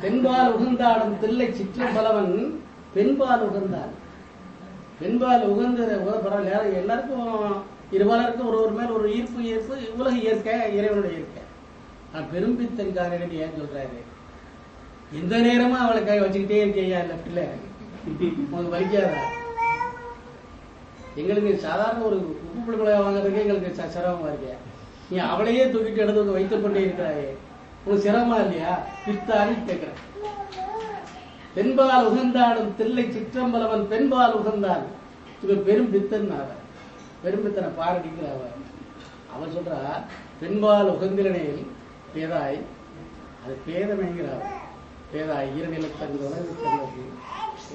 பெண்பால் உகந்தாடும் தில்லை சிற்றம்பலவன் பெண்பால் உகந்தான். பெண்பால் உகந்த உக- பரவாயில்ல எல்லாருக்கும் இருபாலருக்கும் ஒரு ஒரு மேல் ஒரு ஈர்ப்பு ஈர்ப்பு உலக இயற்கை இறைவனுடைய இயற்கை. நான் பெரும்பித்தன்காரன் ஏன் சொல்றாரு? எந்த நேரமும் அவளை கை வச்சுக்கிட்டே இருக்கையா லெப்ட்ல உனக்கு வலிக்காதா? எங்களுக்கு சாதாரண ஒரு உப்பு பிள்ளைகளை வாங்குறதுக்கு எங்களுக்கு ச- சிரமமா இருக்கே. நீ அவளையே தூக்கிட்டு எடுத்து வைத்துக் கொண்டே இருக்கிறாயே. உனக்கு சிரமமா இல்லையா? பித்தாரி கேட்கிறேன். பெண்பால் உகந்தாடும் தில்லை சிற்றம்பலவன் பெண்பால் உகந்தான் இவன் பெரும் பித்தன் அவன் பெரும் பித்தனை பாரடிக்கிற அவன் அவன் சொல்றா பெண்பால் உகந்திரனையில் பேதாய். அது பேதமைங்கிற அவன் பேதாய் ஈரநிலத்தன் உலகத்தன்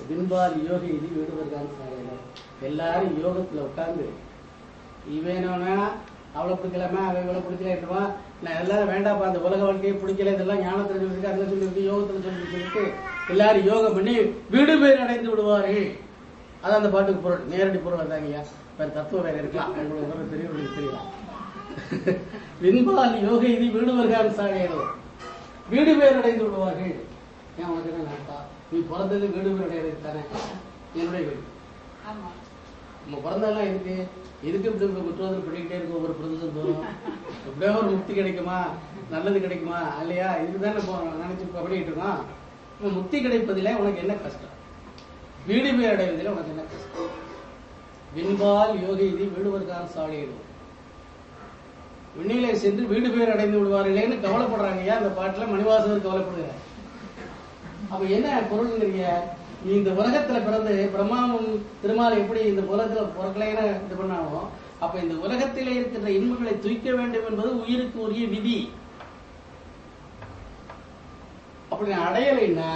பின்பால் யோகி இது விடுவதுதான் சாலையில எல்லாரும் யோகத்துல உட்கார்ந்து இவனோனா அவளை பிடிக்கலாமா அவன் இவளை பிடிக்கலாமா நான் எல்லாரும் வேண்டாப்பா அந்த உலக வாழ்க்கையை பிடிக்கல இதெல்லாம் ஞானத்தில் சொல்லிருக்கு அதுல சொல்லிருக்கு யோகத்துல சொல்லி எல்லாரும் யோகம் பண்ணி வீடு பேர் அடைந்து விடுவார்கள். அதான் அந்த பாட்டுக்கு பொருள். நேரடி பொருள் அதாங்கய்யா வேற தத்துவம் வேற இருக்கலாம். உங்களுக்கு தெரியும் பெரியவர்களுக்கு தெரியலாம் விண்பால் யோக இது வீடு வருகான் சாகையோ வீடு பேர் அடைந்து விடுவார்கள். ஏன் உனக்கு என்ன நீ பிறந்தது வீடு பேர் அடைகிறது தானே? என்னுடைய வீடு ஆமா. நம்ம பிறந்தெல்லாம் எதுக்கு? எதுக்கு இப்படி இப்படி குற்றவாதம் பண்ணிக்கிட்டே இருக்கும்? ஒவ்வொரு பிரதேசம் தோறும் எப்படியோ ஒரு முக்தி கிடைக்குமா? நல்லது கிடைக்குமா? இல்லையா? இதுதான் நம்ம நினைச்சு பண்ணிட்டு இருக்கோம். முக்தி கிடைப்பதில் உனக்கு என்ன கஷ்டம்? வீடு பேர் அடைவதில் உனக்கு என்ன கஷ்டம்? விண்பால் யோகி இது வீடுவர்கான சாலையிடும் விண்ணிலே சென்று வீடு பேர் அடைந்து விடுவார்களேன்னு கவலைப்படுறாங்க. ஏன் அந்த பாட்டுல மணிவாசகர் கவலைப்படுகிறார்? அப்ப என்ன பொருள்ங்கிறீங்க? நீ இந்த உலகத்துல பிறந்து பிரம்மாவும் திருமால் எப்படி இந்த உலகத்துல பிறக்கலைன்னு இது பண்ணாலும் அப்ப இந்த உலகத்திலே இருக்கின்ற இன்பங்களை துய்க்க வேண்டும் என்பது உயிருக்கு உரிய விதி. அப்படி நான் அடையலைன்னா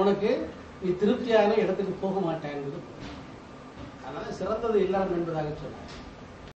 உனக்கு நீ திருப்தியான இடத்துக்கு போக மாட்டேங்கிறது அதனால சிறந்தது இல்லாமல் என்பதாக சொன்னார்.